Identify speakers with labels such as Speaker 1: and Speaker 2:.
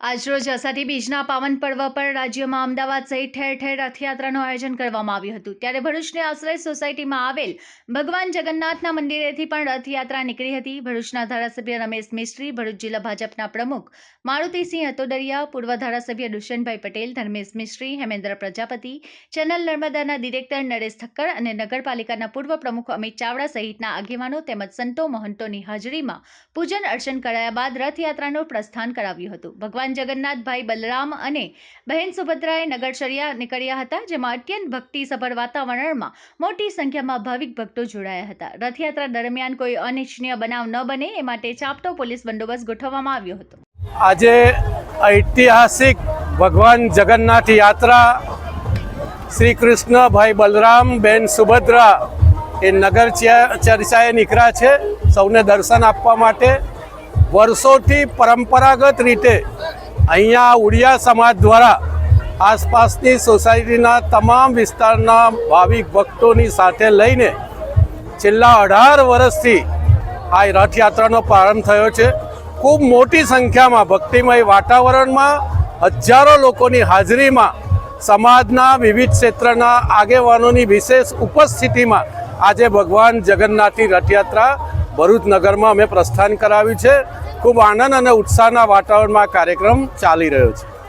Speaker 1: આજરોજ અષાઢી બીજના પાવન પર્વ પર રાજ્યમાં અમદાવાદ સહિત ઠેર ઠેર રથયાત્રાનું આયોજન કરવામાં આવ્યું હતું. ત્યારે ભરૂચની આશ્રય સોસાયટીમાં આવેલ ભગવાન જગન્નાથના મંદિરેથી પણ રથયાત્રા નીકળી હતી. ભરૂચના ધારાસભ્ય રમેશ મિસ્ત્રી, ભરૂચ જિલ્લા ભાજપના પ્રમુખ મારુતિસિંહ અતોદરિયા, પૂર્વ ધારાસભ્ય દુષ્યંતભાઈ પટેલ, ધર્મેશ મિસ્ત્રી, હેમેન્દ્ર પ્રજાપતિ, ચેનલ નર્મદાના ડિરેક્ટર નરેશ ઠક્કર અને નગરપાલિકાના પૂર્વ પ્રમુખ અમિત ચાવડા સહિતના આગેવાનો તેમજ સંતો મહંતોની હાજરીમાં પૂજન અર્ચન કરાયા બાદ રથયાત્રાનું પ્રસ્થાન કરાવ્યું હતું. ભગવાન જગન્નાથભાઈ બલરામ અને બહેન સુભદ્રાએ નગરચર્યા નીકળ્યા હતા, જેમાં અત્યંત ભક્તિસભર વાતાવરણમાં મોટી સંખ્યામાં ભાવિક ભક્તો જોડાયા હતા. રથયાત્રા દરમિયાન કોઈ અનિચ્છનીય બનાવ ન બને, એ માટે ચાપતો પોલીસ બંદોબસ્ત ગોઠવવામાં આવ્યો હતો.
Speaker 2: આજે ઐતિહાસિક ભગવાન જગન્નાથ યાત્રા શ્રી કૃષ્ણ ભાઈ બલરામ, બેન સુભદ્રા એ નગર ચર્ચાએ નીકળ્યા છે સૌને દર્શન આપવા માટે. વર્ષોથી પરંપરાગત રીતે અહીંયા ઉડિયા સમાજ દ્વારા આસપાસની સોસાયટીના તમામ વિસ્તારના ભાવિક ભક્તોની સાથે લઈને છેલ્લા અઢાર વર્ષથી આ રથયાત્રાનો પ્રારંભ થયો છે. ખૂબ મોટી સંખ્યામાં ભક્તિમય વાતાવરણમાં હજારો લોકોની હાજરીમાં સમાજના વિવિધ ક્ષેત્રના આગેવાનોની વિશેષ ઉપસ્થિતિમાં આજે ભગવાન જગન્નાથની રથયાત્રા ભરૂચ નગરમાં અમે પ્રસ્થાન કરાવ્યું છે. ખૂબ આનંદ અને ઉત્સાહના વાતાવરણમાં કાર્યક્રમ ચાલી રહ્યો છે.